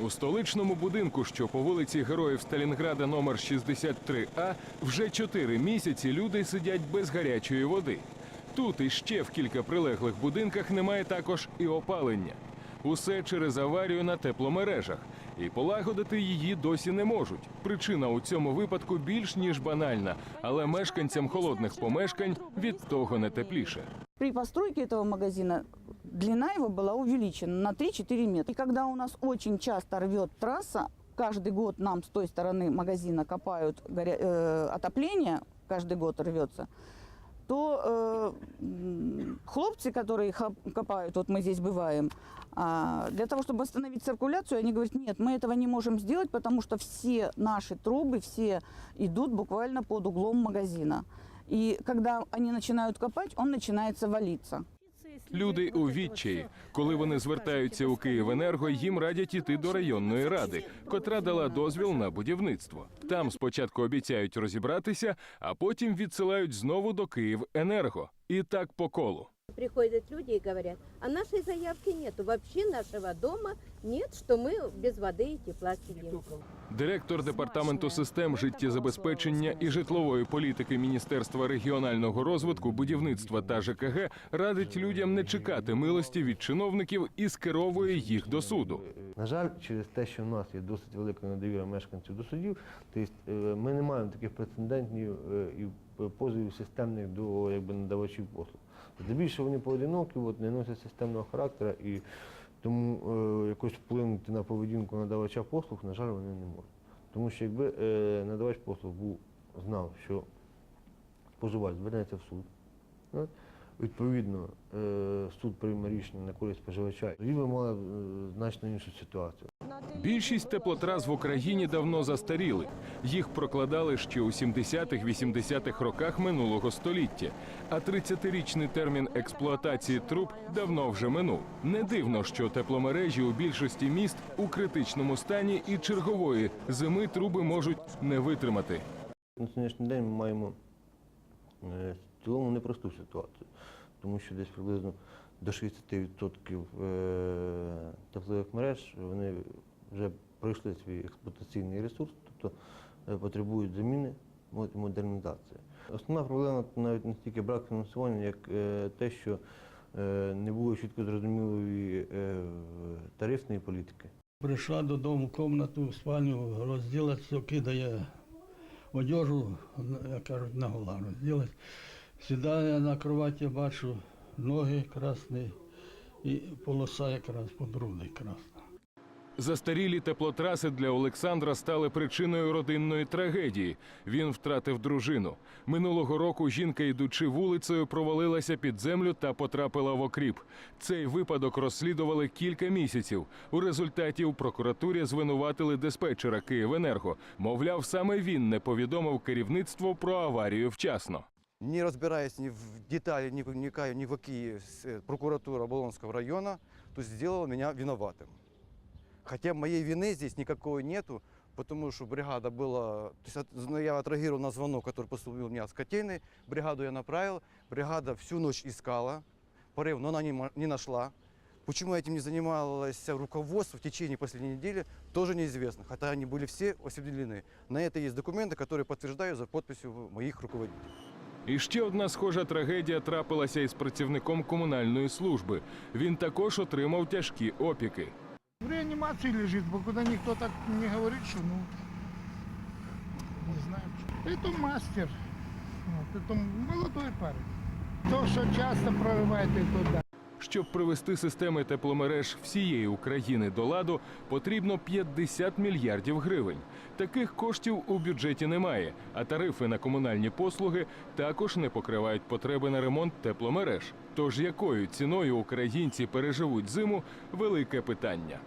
У столичному будинку, що по вулиці Героїв Сталінграда номер 63А, вже чотири місяці люди сидять без гарячої води. Тут і ще в кілька прилеглих будинках немає також і опалення. Усе через аварію на тепломережах. І полагодити її досі не можуть. Причина у цьому випадку більш ніж банальна, але мешканцям холодних помешкань від того не тепліше. При постройке этого магазина длина его была увеличена на 3-4 метра. И когда у нас очень часто рвет трасса, каждый год нам с той стороны магазина копают горя- э, отопление, каждый год рвется, то э, м, хлопцы, которые хоп- копают, вот мы здесь бываем, а, для того, чтобы остановить циркуляцию, они говорят, нет, мы этого не можем сделать, потому что все наши трубы, все идут буквально под углом магазина. И когда они начинают копать, он начинается валиться. Люди у відчаї. Коли вони звертаються у Київенерго, їм радять іти до районної ради, котра дала дозвіл на будівництво. Там спочатку обіцяють розібратися, а потім відсилають знову до Київенерго. І так по колу. Приходят люди и говорят, а нашей заявки нету, вообще нашего дома нет, что мы без воды и тепла сидим. Директор департаменту систем життєзабезпечення і житлової політики Міністерства регіонального розвитку, будівництва та ЖКГ радить людям не чекати милості від чиновників і скеровує їх до суду. На жаль, через те, що в нас є досить велика недовіра мешканців до судів, тобто е, ми не маємо таких прецедентів е, і позовів системних до якби, надавачів послуг. Здебільшого вони поодинокі, от, не носять системного характеру і тому е, якось вплинути на поведінку надавача послуг, на жаль, вони не можуть. Тому що якби е, надавач послуг був, знав, що споживач звернеться в суд, відповідно, е, суд прийме рішення на користь споживача, тоді ми мали е, значно іншу ситуацію. Більшість теплотрас в Україні давно застаріли. Їх прокладали ще у 70-х-80-х роках минулого століття. А 30-річний термін експлуатації труб давно вже минув. Не дивно, що тепломережі у більшості міст у критичному стані і чергової зими труби можуть не витримати. На сьогоднішній день ми маємо е, цілому непросту ситуацію, тому що десь приблизно до 60% е, теплових мереж вони вже пройшли свій експлуатаційний ресурс, тобто е, потребують заміни модернізації. Основна проблема навіть не стільки брак фінансування, як е, те, що не було чітко зрозумілої тарифної політики. Прийшла додому кімнату, спальню, розділить все, кидає одежу, як кажуть, на гола розділить. Сідає на кроваті, бачу ноги красні і полоса якраз під красна. Застарілі теплотраси для Олександра стали причиною родинної трагедії. Він втратив дружину. Минулого року жінка, йдучи вулицею, провалилася під землю та потрапила в окріп. Цей випадок розслідували кілька місяців. У результаті у прокуратурі звинуватили диспетчера Київенерго. Мовляв, саме він не повідомив керівництво про аварію вчасно не разбираясь ни в детали, ни вникая ни в какие с- э, прокуратура Болонского района, то есть сделала меня виноватым. Хотя моей вины здесь никакой нету, потому что бригада была... То есть от- ну, я отреагировал на звонок, который поступил у меня с котельной, бригаду я направил, бригада всю ночь искала порыв, но она не, мо- не нашла. Почему этим не занималось руководство в течение последней недели, тоже неизвестно, хотя они были все осведомлены. На это есть документы, которые подтверждают за подписью моих руководителей. І ще одна схожа трагедія трапилася із працівником комунальної служби. Він також отримав тяжкі опіки. В реанимации лежит, бо куда никто так не говорит, что ну, не знаю. Это мастер, вот, это молодой парень. То, что часто прорывает, это да. Щоб привести системи тепломереж всієї України до ладу, потрібно 50 мільярдів гривень. Таких коштів у бюджеті немає, а тарифи на комунальні послуги також не покривають потреби на ремонт тепломереж. Тож якою ціною українці переживуть зиму велике питання.